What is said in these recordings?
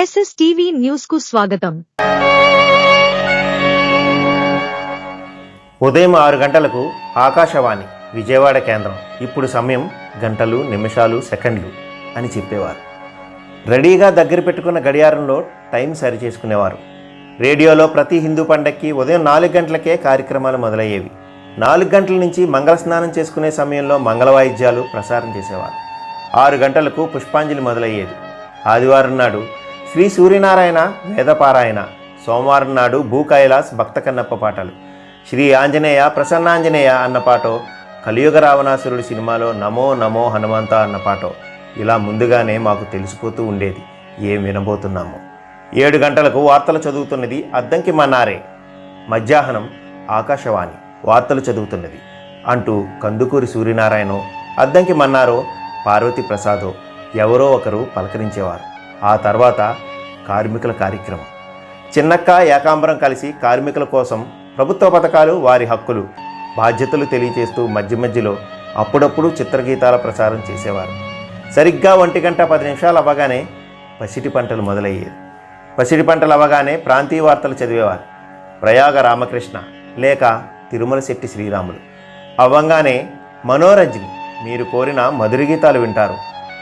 SS TV న్యూస్కు స్వాగతం. ఉదయం ఆరు గంటలకు ఆకాశవాణి విజయవాడ కేంద్రం. ఇప్పుడు సమయం గంటలు నిమిషాలు సెకండ్లు అని చెప్పేవారు. రెడీగా దగ్గర పెట్టుకున్న గడియారంలో టైం సరి చేసుకునేవారు రేడియోలో ప్రతి హిందూ పండక్కి ఉదయం నాలుగు గంటలకే కార్యక్రమాలు మొదలయ్యేవి. నాలుగు గంటల నుంచి మంగళ స్నానం చేసుకునే సమయంలో మంగళ వాయిద్యాలు ప్రసారం చేసేవారు. ఆరు గంటలకు పుష్పాంజలి మొదలయ్యేది. ఆదివారం నాడు శ్రీ సూర్యనారాయణ వేదపారాయణ. సోమవారం నాడు భూ కైలాస్ భక్త కన్నప్ప పాటలు. శ్రీ ఆంజనేయ ప్రసన్నాంజనేయ అన్న పాటో కలియుగ రావణాసురుడి సినిమాలో నమో నమో హనుమంత అన్న పాటో ఇలా ముందుగానే మాకు తెలిసిపోతూ ఉండేది. ఏం వినబోతున్నామో. ఏడు గంటలకు వార్తలు చదువుతున్నది అద్దంకి మన్నారే. మధ్యాహ్నం ఆకాశవాణి వార్తలు చదువుతున్నది. అంటూ కందుకూరి సూర్యనారాయణో అద్దంకి మన్నారో పార్వతి ప్రసాదో ఎవరో ఒకరు పలకరించేవారు. ఆ తర్వాత కార్మికుల కార్యక్రమం. చిన్నక్క ఏకాంబరం కలిసి కార్మికుల కోసం ప్రభుత్వ పథకాలు వారి హక్కులు బాధ్యతలు తెలియజేస్తూ మధ్య మధ్యలో అప్పుడప్పుడు చిత్రగీతాల ప్రసారం చేసేవారు. సరిగ్గా ఒంటి గంట పది నిమిషాలు అవ్వగానే పసిటి పంటలు మొదలయ్యేది పసిడి పంటలు అవ్వగానే ప్రాంతీయ వార్తలు చదివేవారు. ప్రయాగ రామకృష్ణ లేక తిరుమల శెట్టి శ్రీరాములు. అవ్వంగానే మనోరంజని మీరు కోరిన మధుర గీతాలు వింటారు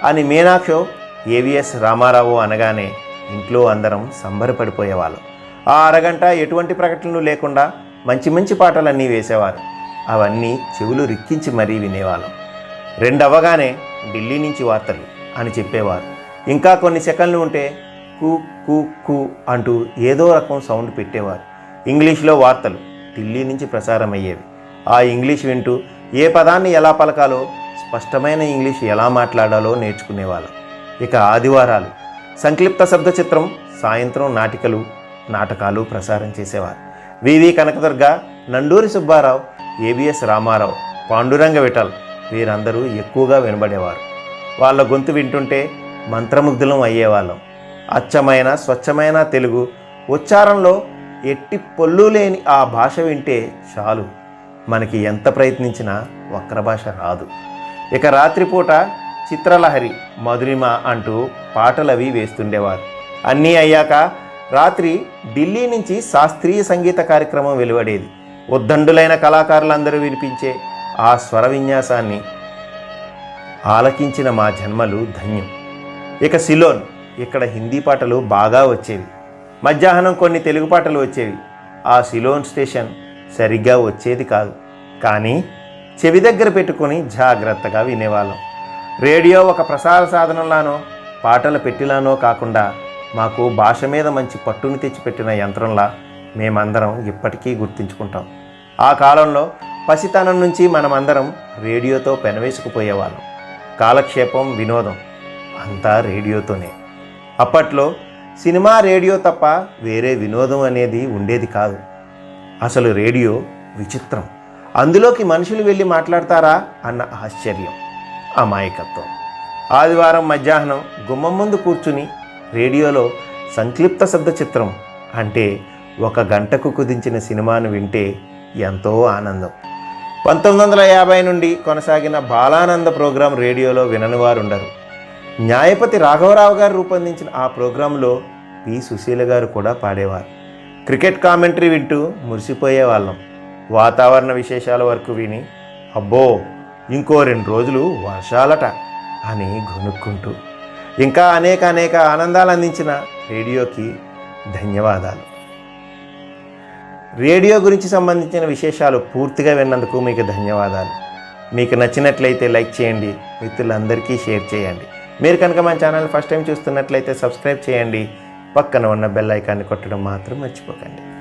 అని మీనాక్షో ఏవిఎస్ రామారావు అనగానే ఇంట్లో అందరం సంబరపడిపోయేవాళ్ళం. ఆ అరగంట ఎటువంటి ప్రకటనలు లేకుండా మంచి మంచి పాటలన్నీ వేసేవారు. అవన్నీ చెవులు రిక్కించి మరీ వినేవాళ్ళం. రెండవగానే ఢిల్లీ నుంచి వార్తలు అని చెప్పేవారు. ఇంకా కొన్ని సెకండ్లు ఉంటే కు కు కు అంటూ ఏదో రకం సౌండ్ పెట్టేవారు. ఇంగ్లీష్లో వార్తలు ఢిల్లీ నుంచి ప్రసారం అయ్యేవి ఆ ఇంగ్లీష్ వింటూ ఏ పదాన్ని ఎలా పలకాలో స్పష్టమైన ఇంగ్లీష్ ఎలా మాట్లాడాలో నేర్చుకునేవాళ్ళం. ఇక ఆదివారాలు. సంక్లిప్త శబ్ద చిత్రం సాయంత్రం నాటికలు నాటకాలు ప్రసారం చేసేవారు. V V Kanakadurga Nanduri Subbarao A B S Ramarao Panduranga Vittal వీరందరూ ఎక్కువగా వినబడేవారు. వాళ్ళ గొంతు వింటుంటే మంత్రముగ్ధులం అయ్యేవాళ్ళం. అచ్చమైన స్వచ్ఛమైన తెలుగు ఉచ్చారణలో ఎట్టి పొల్లు లేని ఆ భాష వింటే చాలు. మనకి ఎంత ప్రయత్నించినా వక్ర భాష రాదు. ఇక రాత్రిపూట చిత్రలహరి మధురిమ అంటూ పాటలవి వేస్తుండేవారు. అన్నీ అయ్యాక రాత్రి ఢిల్లీ నుంచి శాస్త్రీయ సంగీత కార్యక్రమం వెలువడేది. ఉద్దండులైన కళాకారులందరూ వినిపించే ఆ స్వర విన్యాసాన్ని ఆలకించిన మా జన్మలు ధన్యం. ఇక సిలోన్ ఇక్కడ హిందీ పాటలు బాగా వచ్చేవి. మధ్యాహ్నం కొన్ని తెలుగు పాటలు వచ్చేవి. ఆ సిలోన్ స్టేషన్ సరిగ్గా వచ్చేది కాదు. కానీ చెవి దగ్గర పెట్టుకొని జాగ్రత్తగా వినేవాళ్ళం. రేడియో ఒక ప్రసార సాధనంలానో పాటల పెట్టిలానో కాకుండా మాకు భాష మీద మంచి పట్టుని తెచ్చిపెట్టిన యంత్రంలా మేమందరం ఇప్పటికీ గుర్తుంచుకుంటాం. ఆ కాలంలో పసితనం నుంచి మనమందరం రేడియోతో పెనవేసుకుపోయేవాళ్ళం. కాలక్షేపం వినోదం అంతా రేడియోతోనే. అప్పట్లో సినిమా రేడియో తప్ప వేరే వినోదం అనేది ఉండేది కాదు. అసలు రేడియో విచిత్రం. అందులోకి మనుషులు వెళ్ళి మాట్లాడతారా అన్న ఆశ్చర్యం. అమాయకత్వం. ఆదివారం మధ్యాహ్నం గుమ్మం ముందు కూర్చుని రేడియోలో సంక్లిప్త శబ్ద చిత్రం అంటే ఒక గంటకు కుదించిన సినిమాను వింటే ఎంతో ఆనందం. పంతొమ్మిది వందల యాభై నుండి కొనసాగిన బాలానంద ప్రోగ్రాం రేడియోలో వినని వారు ఉండరు న్యాయపతి రాఘవరావు గారు రూపొందించిన ఆ ప్రోగ్రాంలో పి. సుశీల గారు కూడా పాడేవారు. క్రికెట్ కామెంటరీ వింటూ మురిసిపోయేవాళ్ళం. వాతావరణ విశేషాల వరకు విని అబ్బో ఇంకో రెండు రోజులు వర్షాలట అని గొనుక్కుంటూ ఇంకా అనేక అనేక ఆనందాలు అందించిన రేడియోకి ధన్యవాదాలు. రేడియో గురించి సంబంధించిన విశేషాలు పూర్తిగా విన్నందుకు మీకు ధన్యవాదాలు. మీకు నచ్చినట్లయితే లైక్ చేయండి మిత్రులందరికీ షేర్ చేయండి. మీరు కనుక మా ఛానల్ ఫస్ట్ టైం చూస్తున్నట్లయితే సబ్స్క్రైబ్ చేయండి. పక్కన ఉన్న బెల్ ఐకాన్ని కొట్టడం మాత్రం మర్చిపోకండి.